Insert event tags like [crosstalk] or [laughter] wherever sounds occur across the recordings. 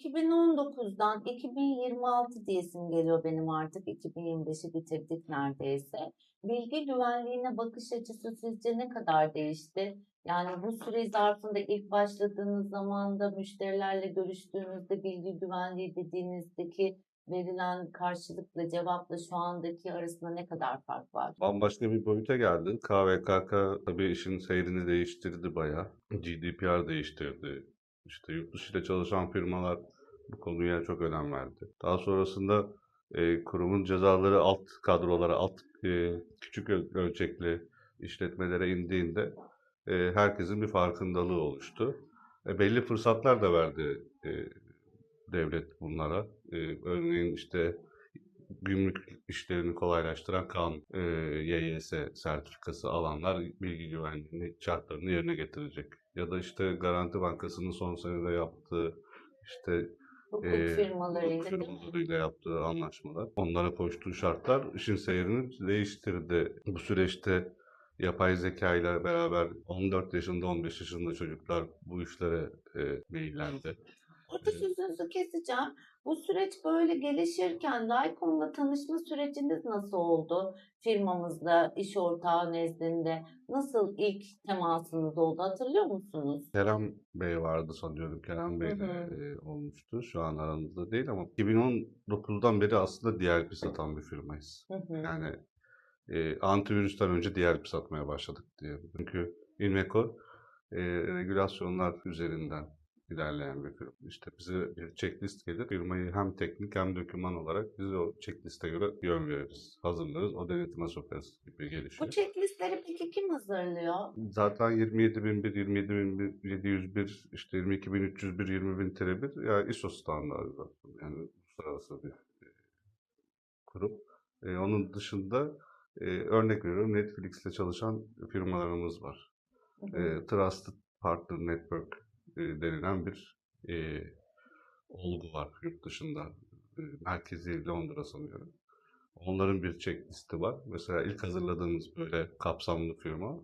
2019'dan 2026 diyesim geliyor benim artık 2025'i bitirdik neredeyse. Bilgi güvenliğine bakış açısı sizce ne kadar değişti? Yani bu süre zarfında ilk başladığınız zamanda müşterilerle görüştüğünüzde bilgi güvenliği dediğinizdeki verilen karşılıkla cevapla şu andaki arasında ne kadar fark var? Bambaşka bir boyuta geldi. KVKK tabii işin seyrini değiştirdi bayağı. GDPR değiştirdi. İşte yurt dışı ile çalışan firmalar bu konuya çok önem verdi. Daha sonrasında e, kurumun cezaları alt kadrolara, alt e, küçük öl- ölçekli işletmelere indiğinde e, herkesin bir farkındalığı oluştu. E, belli fırsatlar da verdi e, devlet bunlara. E, örneğin işte gümrük işlerini kolaylaştıran kanun, e, YYS sertifikası alanlar bilgi güvenliğini şartlarını yerine getirecek. Ya da işte Garanti Bankası'nın son senede yaptığı işte Hukuk e, firmalarıyla firmalarıyla yaptığı anlaşmalar, onlara koştuğu şartlar işin seyrini değiştirdi. Bu süreçte yapay zeka ile beraber 14 yaşında 15 yaşında çocuklar bu işlere e, meyillendi. Orada sözünüzü keseceğim. Bu süreç böyle gelişirken Laykom'la tanışma süreciniz nasıl oldu? Firmamızla, iş ortağı nezdinde nasıl ilk temasınız oldu hatırlıyor musunuz? Kerem Bey vardı sanıyorum. Kerem Bey de olmuştu. Şu an aramızda değil ama 2019'dan beri aslında DLP satan bir firmayız. Hı hı. Yani e, antivirüsten önce DLP satmaya başladık diye. Çünkü Inmeco e, regülasyonlar üzerinden ilerleyen bir firma. İşte bize bir checklist gelir. Firmayı hem teknik hem doküman olarak biz o checkliste göre yön veririz. Hazırlarız. O denetime sokarız gibi gelişiyor. Bu checklistleri peki kim hazırlıyor? Zaten 27.001, 27.701, işte 22.301, 20.001 yani ISO standartı yani uluslararası bir e, kurum. E, onun dışında e, örnek veriyorum Netflix'te çalışan firmalarımız var. Hı hı. E, Trusted Partner Network denilen bir e, olgu var yurt dışında. E, merkezi Londra sanıyorum. Onların bir checklisti var. Mesela ilk hazırladığımız böyle kapsamlı firma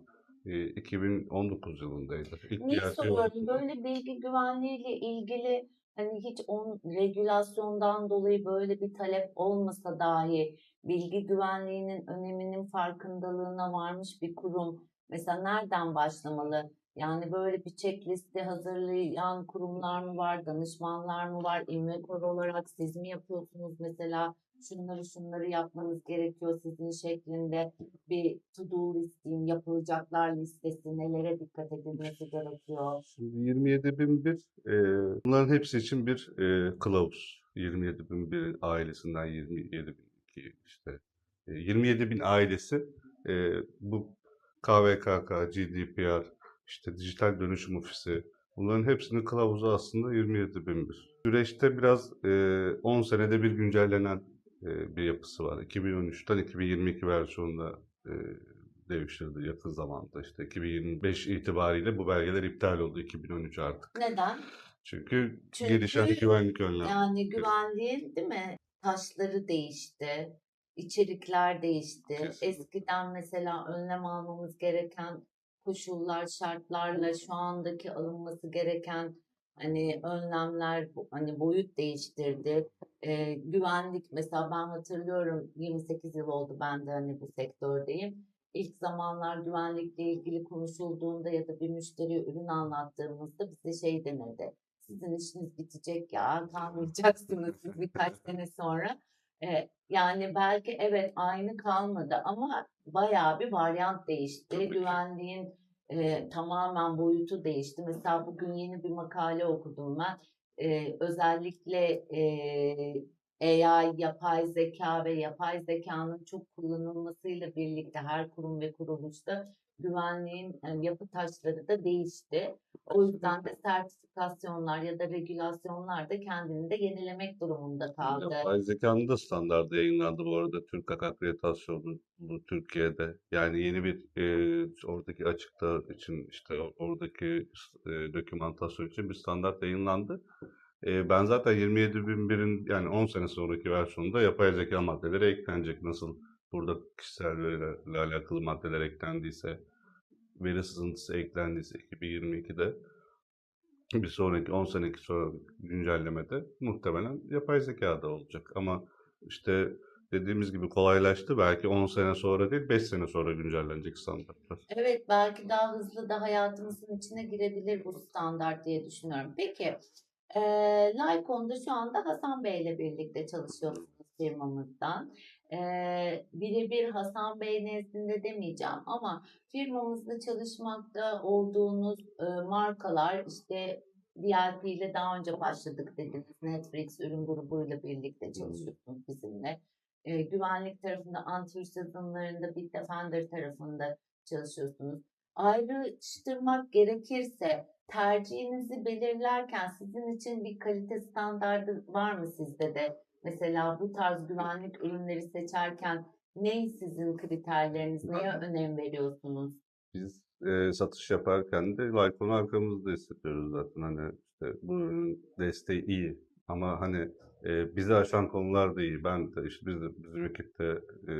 e, 2019 yılındaydı. İlk Niye soruyorum? Böyle bilgi güvenliğiyle ilgili hani hiç on regülasyondan dolayı böyle bir talep olmasa dahi bilgi güvenliğinin öneminin farkındalığına varmış bir kurum mesela nereden başlamalı? Yani böyle bir checklisti hazırlayan kurumlar mı var, danışmanlar mı var, İmekor olarak siz mi yapıyorsunuz mesela şunları şunları yapmanız gerekiyor sizin şeklinde bir to-do listing, yapılacaklar listesi, nelere dikkat edilmesi gerekiyor? Şimdi 27.001 e, bunların hepsi için bir e, kılavuz. 27.001 ailesinden 27.002 işte. E, 27.000 ailesi e, bu KVKK, GDPR, işte dijital dönüşüm ofisi bunların hepsinin kılavuzu aslında 27.001. Süreçte biraz e, 10 senede bir güncellenen e, bir yapısı var. 2013'ten 2022 versiyonunda e, devşirdi yakın zamanda. İşte 2025 itibariyle bu belgeler iptal oldu 2013 artık. Neden? Çünkü, Çünkü gelişen güvenlik önlemleri. Yani güvenliğin değil mi? Taşları değişti, içerikler değişti. Kesinlikle. Eskiden mesela önlem almamız gereken koşullar, şartlarla şu andaki alınması gereken hani önlemler hani boyut değiştirdi. Ee, güvenlik mesela ben hatırlıyorum 28 yıl oldu ben de hani bu sektördeyim. İlk zamanlar güvenlikle ilgili konuşulduğunda ya da bir müşteriye ürün anlattığımızda bize şey denildi. Sizin işiniz bitecek ya, kalmayacaksınız siz birkaç sene sonra. Yani belki evet aynı kalmadı ama bayağı bir varyant değişti. Güvenliğin e, tamamen boyutu değişti. Mesela bugün yeni bir makale okudum ben. Ee, özellikle e, AI, yapay zeka ve yapay zekanın çok kullanılmasıyla birlikte her kurum ve kuruluşta güvenliğin e, yapı taşları da değişti. O yüzden de sertifikasyonlar ya da regülasyonlar da kendini de yenilemek durumunda kaldı. Yapay zekanın da standardı yayınlandı bu arada. Türk Hak Akreditasyonu bu Türkiye'de. Yani yeni bir e, oradaki açıkta için işte oradaki e, dokümantasyon için bir standart yayınlandı. E, ben zaten 27.001'in yani 10 sene sonraki versiyonunda yapay zeka maddeleri eklenecek. Nasıl burada kişisel verilerle alakalı maddeler eklendiyse, veri sızıntısı eklendiyse 2022'de bir sonraki 10 seneki sonra güncellemede muhtemelen yapay zeka da olacak. Ama işte dediğimiz gibi kolaylaştı. Belki 10 sene sonra değil 5 sene sonra güncellenecek standartlar. Evet, belki daha hızlı da hayatımızın içine girebilir bu standart diye düşünüyorum. Peki, eee Lycon'da şu anda Hasan Bey ile birlikte çalışıyorsunuz firmamızdan. Eee birebir Hasan Bey nezdinde demeyeceğim ama firmamızda çalışmakta olduğunuz eee, markalar işte DLP ile daha önce başladık dediniz. Netflix ürün grubuyla birlikte çalışıyorsunuz bizimle. Eee, güvenlik tarafında, antivirüs yazılımlarında, Bitdefender tarafında çalışıyorsunuz. Ayrıştırmak gerekirse tercihinizi belirlerken sizin için bir kalite standardı var mı sizde de? Mesela bu tarz güvenlik ürünleri seçerken ne sizin kriterleriniz, neye önem veriyorsunuz? Biz e, satış yaparken de Lycon'u arkamızda hissediyoruz zaten. Hani işte bu ürünün desteği iyi ama hani e, bizi aşan konular da iyi. Ben de işte biz de bizim ekipte e,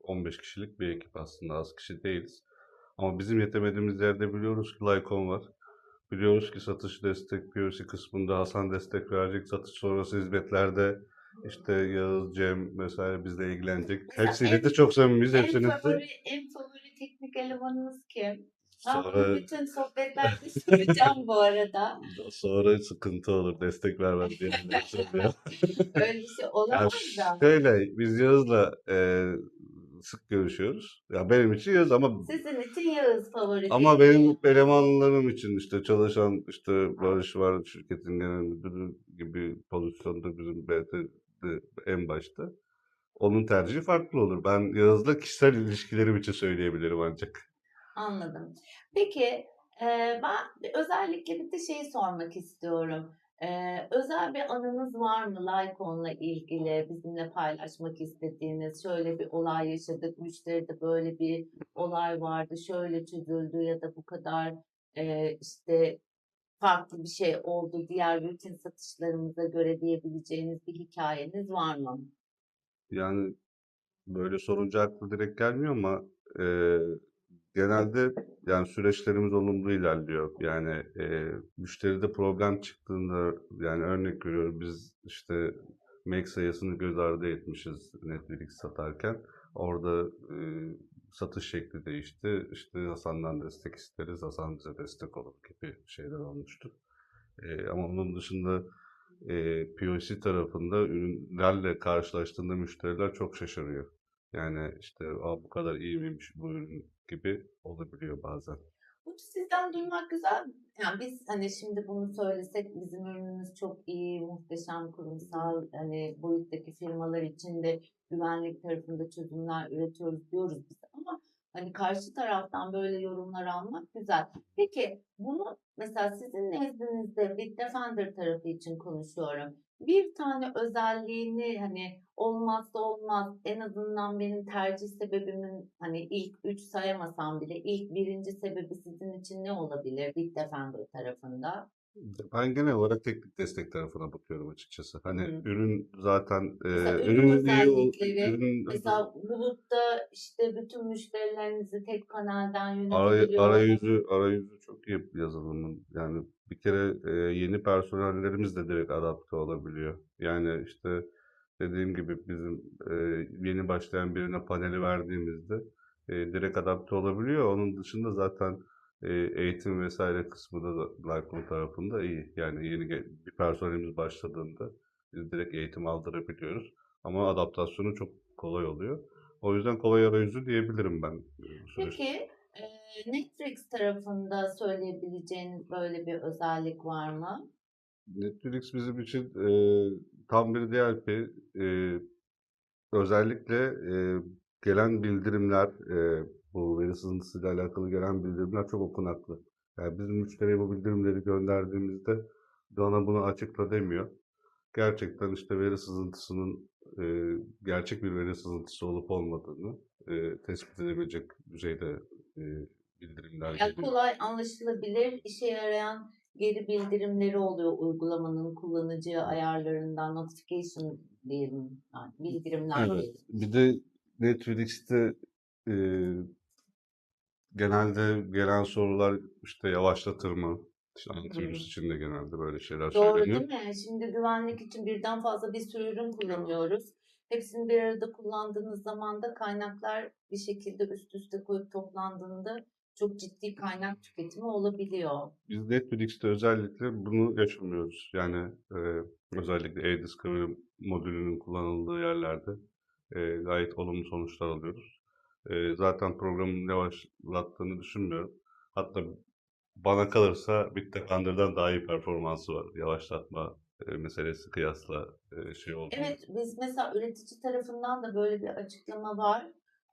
15 kişilik bir ekip aslında az kişi değiliz. Ama bizim yetemediğimiz yerde biliyoruz ki Lycon var. Biliyoruz ki satış destek POC kısmında Hasan destek verecek. Satış sonrası hizmetlerde işte Yağız, Cem vesaire bizle ilgilenecek. Mesela Hepsiyle en- de çok sevimliyiz. En Hepsinin de favori, en favori teknik elemanınız kim? Sonra bütün sohbetlerde soracağım bu arada. [laughs] Sonra sıkıntı olur. Destek vermem diye. [laughs] Öyle bir şey olamaz da. şöyle biz Yağız'la e, sık görüşüyoruz. Ya benim için Yağız ama Sizin için Yağız favori. ama benim elemanlarım için işte çalışan işte Barış var şirketin genel müdürü gibi pozisyonda bizim BT'de en başta. Onun tercihi farklı olur. Ben Yağız'la kişisel ilişkilerim için söyleyebilirim ancak. Anladım. Peki e, ben özellikle bir de şeyi sormak istiyorum. E, özel bir anınız var mı Lycon'la ilgili bizimle paylaşmak istediğiniz? Şöyle bir olay yaşadık, müşteride böyle bir olay vardı, şöyle çözüldü ya da bu kadar e, işte farklı bir şey oldu diğer rutin satışlarımıza göre diyebileceğiniz bir hikayeniz var mı? Yani böyle sorunca aklı direkt gelmiyor ama e, genelde yani süreçlerimiz olumlu ilerliyor. Yani e, müşteride problem çıktığında yani örnek veriyorum biz işte make sayısını göz ardı etmişiz Netflix satarken. Orada e, satış şekli değişti. İşte Hasan'dan destek isteriz. Hasan bize destek olur gibi şeyler olmuştu. E, ama onun dışında e, POC tarafında ürünlerle karşılaştığında müşteriler çok şaşırıyor. Yani işte bu kadar iyi miymiş bu ürün gibi olabiliyor bazen. Bu sizden duymak güzel. Yani biz hani şimdi bunu söylesek bizim ürünümüz çok iyi, muhteşem kurumsal hani boyuttaki firmalar için de güvenlik tarafında çözümler üretiyoruz diyoruz biz ama hani karşı taraftan böyle yorumlar almak güzel. Peki bunu mesela sizin nezdinizde Bitdefender tarafı için konuşuyorum. Bir tane özelliğini hani olmazsa olmaz en azından benim tercih sebebimin hani ilk üç sayamasam bile ilk birinci sebebi sizin için ne olabilir Bitdefender tarafında? Ben genel olarak teknik destek tarafına bakıyorum açıkçası. Hani Hı. ürün zaten e, Mesela ürün ürün iyi ol- özellikleri, ürün Mesela Bulut'ta işte bütün müşterilerinizi tek panelden Aray- yönetebiliyor olmak. arayüzü arayüzü çok iyi yazılımın. Yani bir kere e, yeni personellerimiz de direkt adapte olabiliyor. Yani işte dediğim gibi bizim e, yeni başlayan birine paneli verdiğimizde e, direkt adapte olabiliyor. Onun dışında zaten eğitim vesaire kısmı da Lycon tarafında iyi. Yani yeni bir personelimiz başladığında biz direkt eğitim aldırabiliyoruz. Ama adaptasyonu çok kolay oluyor. O yüzden kolay arayüzü diyebilirim ben. e. Peki e, Netflix tarafında söyleyebileceğiniz böyle bir özellik var mı? Netflix bizim için e, tam bir DLP. E, özellikle e, gelen bildirimler, e, bu veri sızıntısıyla alakalı gelen bildirimler çok okunaklı. Yani biz müşteriye bu bildirimleri gönderdiğimizde bana bunu açıkla demiyor. Gerçekten işte veri sızıntısının e, gerçek bir veri sızıntısı olup olmadığını e, tespit edebilecek düzeyde e, bildirimler Yani geliyor. kolay anlaşılabilir, işe yarayan geri bildirimleri oluyor uygulamanın kullanıcı ayarlarından notification diyelim, yani bildirimler Evet. diyelim. Bir de Netflix'te e, genelde gelen sorular işte yavaşlatır mı? İşte antivirüs için de genelde böyle şeyler Doğru söyleniyor. değil mi? Şimdi güvenlik için birden fazla bir sürü ürün kullanıyoruz. Hepsini bir arada kullandığınız zaman da kaynaklar bir şekilde üst üste koyup toplandığında çok ciddi kaynak tüketimi olabiliyor. Biz Netflix'te özellikle bunu yaşamıyoruz. Yani e, özellikle e-Discovery modülünün kullanıldığı yerlerde e, gayet olumlu sonuçlar alıyoruz. E, zaten programın yavaşlattığını düşünmüyorum. Hatta bana kalırsa Thunder'dan daha iyi performansı var. Yavaşlatma e, meselesi kıyasla e, şey oldu. Evet, biz mesela üretici tarafından da böyle bir açıklama var.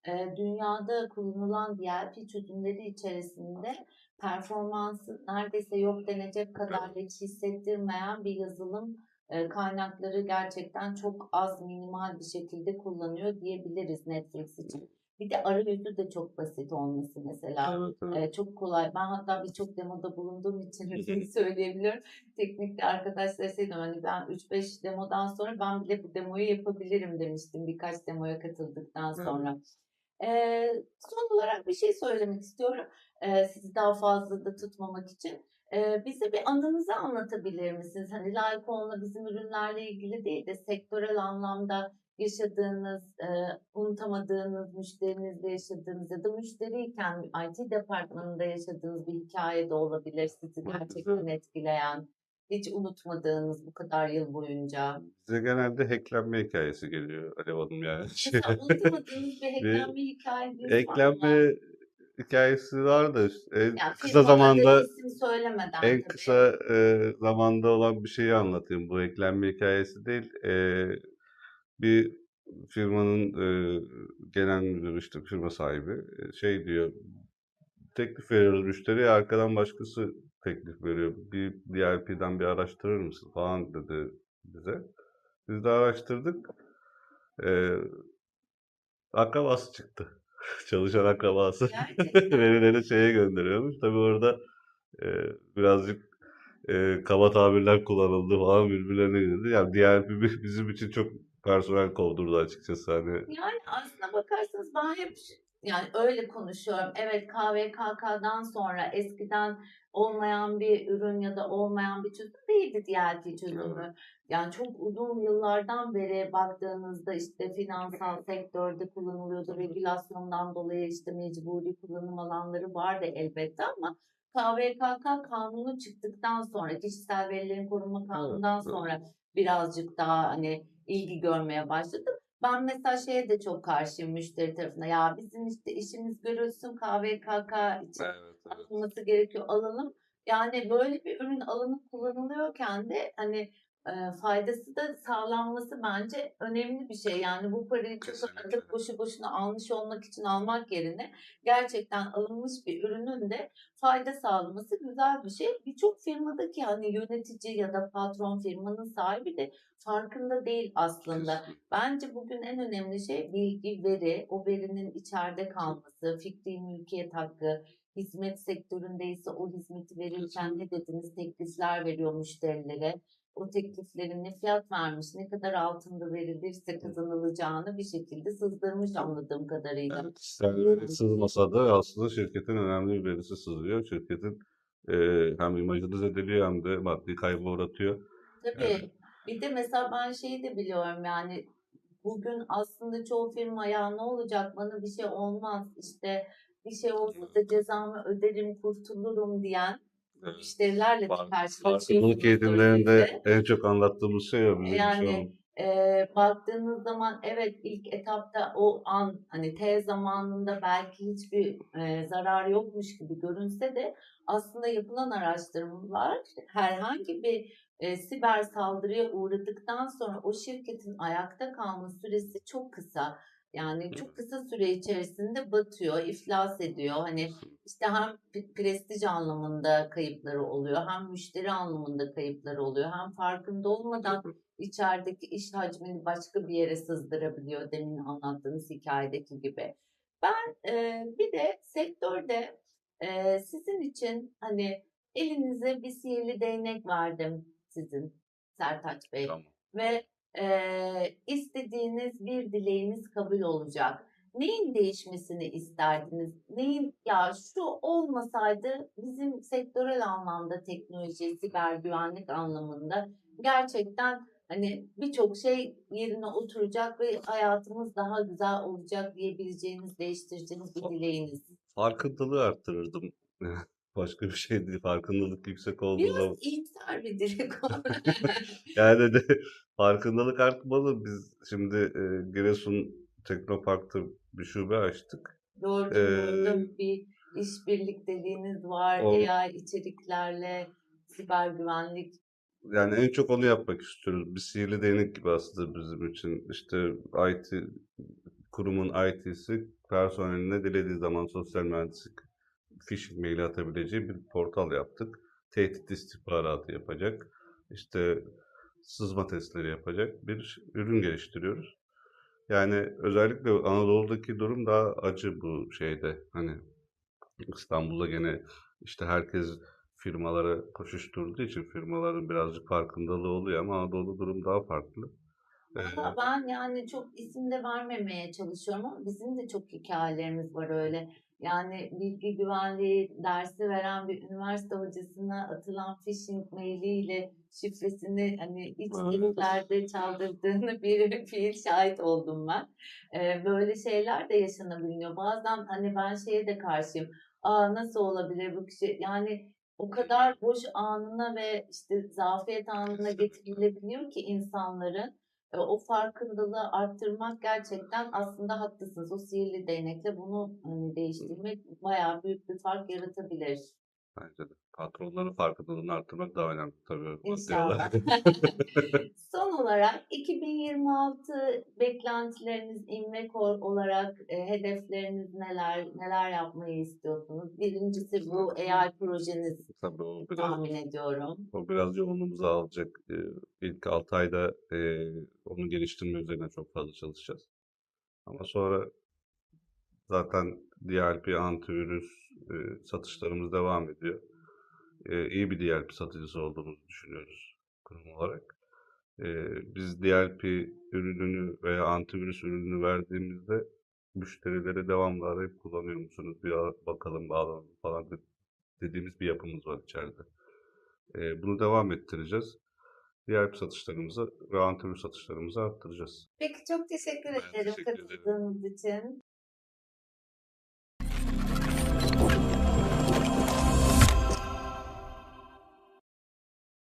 Ee, dünyada kullanılan DLP çözümleri içerisinde performansı neredeyse yok denecek kadar hiç hissettirmeyen bir yazılım e, kaynakları gerçekten çok az minimal bir şekilde kullanıyor diyebiliriz Netflix için. Bir de arayüzü de çok basit olması mesela. Evet, evet. Ee, çok kolay. Ben hatta birçok demoda bulunduğum için söyleyebiliyorum. Teknikte arkadaşlar şey diyorum hani ben 3-5 demodan sonra ben bile bu demoyu yapabilirim demiştim birkaç demoya katıldıktan sonra. Ee, son olarak bir şey söylemek istiyorum. Ee, sizi daha fazla da tutmamak için. Ee, bize bir anınızı anlatabilir misiniz? Hani Lycon'la bizim ürünlerle ilgili değil de sektörel anlamda yaşadığınız, e, unutamadığınız, müşterinizle yaşadığınız ya da müşteriyken IT departmanında yaşadığınız bir hikaye de olabilir sizi gerçekten etkileyen, hiç unutmadığınız bu kadar yıl boyunca. Bize genelde hacklenme hikayesi geliyor Alev Hanım yani. Mesela unutamadığınız [laughs] bir hacklenme hikayesi var da işte en Yani kısa zamanda söylemeden en tabii. kısa e, zamanda olan bir şeyi anlatayım. Bu eklenme hikayesi değil. E, bir firmanın e, genel müdürü işte firma sahibi şey diyor teklif veriyoruz müşteriye arkadan başkası teklif veriyor. Bir DLP'den bir araştırır mısın falan dedi bize. Biz de araştırdık. E, akrabası çıktı. [laughs] Çalışan akrabası. Verileri şeye gönderiyormuş. Tabii orada e, birazcık e, kaba tabirler kullanıldı falan birbirlerine girdi. Yani DLP bi- bizim için çok personel kovdurdu açıkçası hani. Yani aslına bakarsanız ben hep yani öyle konuşuyorum. Evet KVKK'dan sonra eskiden olmayan bir ürün ya da olmayan bir çözüm değildi DLP çözümü. Yani çok uzun yıllardan beri baktığınızda işte finansal sektörde kullanılıyordu. Regülasyondan dolayı işte mecburi kullanım alanları vardı elbette ama KVKK kanunu çıktıktan sonra kişisel verilerin korunma kanunundan evet. sonra birazcık daha hani ilgi görmeye başladım. Ben mesela şeye de çok karşıyım müşteri tarafına. Ya bizim işte işimiz görülsün KVKK için Evet, alınması gerekiyor alalım. Yani böyle bir ürün alınıp kullanılıyorken de hani e, faydası da sağlanması bence önemli bir şey. Yani bu parayı çok Kesinlikle. atıp boşu boşuna almış olmak için almak yerine gerçekten alınmış bir ürünün de fayda sağlaması güzel bir şey. Birçok firmadaki hani yönetici ya da patron firmanın sahibi de farkında değil aslında. Bence bugün en önemli şey bilgi, veri, o verinin içeride kalması, fikri mülkiyet hakkı, hizmet sektöründeyse o hizmeti verirken ne dediniz teklifler veriyor müşterilere. O tekliflerin ne fiyat vermiş, ne kadar altında verilirse kazanılacağını bir şekilde sızdırmış anladığım kadarıyla. Evet, ister veri sızmasa da aslında şirketin önemli bir verisi sızıyor. Şirketin e, hem imajını zedeliyor hem de maddi kaybı uğratıyor. Tabii. Evet. Bir de mesela ben şeyi de biliyorum yani bugün aslında çoğu firma ya ne olacak bana bir şey olmaz işte bir şey olsa da cezamı öderim kurtulurum diyen. Müşterilerle de Far- karşılaşıyorsunuz. Farkındalık eğitimlerinde en çok anlattığımız şey o Yani an. e, baktığınız zaman evet ilk etapta o an hani T zamanında belki hiçbir e, zarar yokmuş gibi görünse de aslında yapılan araştırmalar herhangi bir e, siber saldırıya uğradıktan sonra o şirketin ayakta kalma süresi çok kısa. Yani çok kısa süre içerisinde batıyor, iflas ediyor. Hani işte hem prestij anlamında kayıpları oluyor, hem müşteri anlamında kayıpları oluyor, hem farkında olmadan içerideki iş hacmini başka bir yere sızdırabiliyor demin anlattığınız hikayedeki gibi. Ben e, bir de sektörde e, sizin için hani elinize bir sihirli değnek verdim sizin Sertaç Bey Tamam. ve e, istediğiniz bir dileğiniz kabul olacak. neyin değişmesini isterdiniz? Neyin ya şu olmasaydı bizim sektörel anlamda teknoloji, siber güvenlik anlamında gerçekten hani birçok şey yerine oturacak ve hayatımız daha güzel olacak diyebileceğiniz, değiştireceğiniz bir dileğiniz. Farkındalığı arttırırdım. [laughs] Başka bir şey değil. Farkındalık yüksek olduğu Biraz zaman. iyimser bir oldu. [laughs] Yani de farkındalık artmalı. Biz şimdi e, Giresun Teknopark'ta bir şube açtık. Gördüm, Ee, gördüm bir iş birlikteliğiniz var. o- AI içeriklerle siber güvenlik. Yani en çok onu yapmak istiyoruz. Bir sihirli değnek gibi aslında bizim için. İşte IT kurumun IT'si personeline dilediği zaman sosyal mühendislik phishing maili atabileceği bir portal yaptık. Tehdit istihbaratı yapacak. İşte sızma testleri yapacak bir ürün geliştiriyoruz. Yani özellikle Anadolu'daki durum daha acı bu şeyde. Hani İstanbul'da gene işte herkes firmalara koşuşturduğu için firmaların birazcık farkındalığı oluyor ama Anadolu durum daha farklı. Ee, Valla ben yani çok isim de vermemeye çalışıyorum ama bizim de çok hikayelerimiz var öyle. Yani bilgi güvenliği dersi veren bir üniversite hocasına atılan phishing mailiyle şifresini hani iç Evet. defterde çaldırdığını [laughs] bir fiil şahit oldum ben. Ee, böyle şeyler de yaşanabiliyor. Bazen hani ben şeye de karşıyım. Aa nasıl olabilir bu kişi? Yani o kadar boş anına ve işte zafiyet anına getirilebiliyor ki insanların o farkındalığı arttırmak gerçekten aslında haklısınız. O sihirli değnekle bunu hani değiştirmek bayağı büyük bir fark yaratabilir. Bence de. Patronların farkındalığını arttırmak daha önemli tabii. İnşallah. [laughs] [laughs] Son olarak 2026 beklentileriniz İnvekor olarak e, hedefleriniz neler? Neler yapmayı istiyorsunuz? Birincisi bu AI projeniz Tabii o biraz, tahmin ediyorum. o biraz yoğunluğumuzu alacak. Ee, İlk 6 ayda e, onu geliştirme üzerine çok fazla çalışacağız. Ama sonra zaten DLP antivirüs e, satışlarımız devam ediyor. E, iyi bir DLP satıcısı olduğumuzu düşünüyoruz kurum olarak. E, biz DLP ürününü veya antivirüs ürününü verdiğimizde müşterilere devamlı arayıp kullanıyor musunuz? Bir bakalım bağlanalım falan de- dediğimiz bir yapımız var içeride. E, bunu devam ettireceğiz. DLP satışlarımızı ve antivirüs satışlarımızı arttıracağız. Peki çok teşekkür Ben ederim teşekkür ederim. katıldığınız için.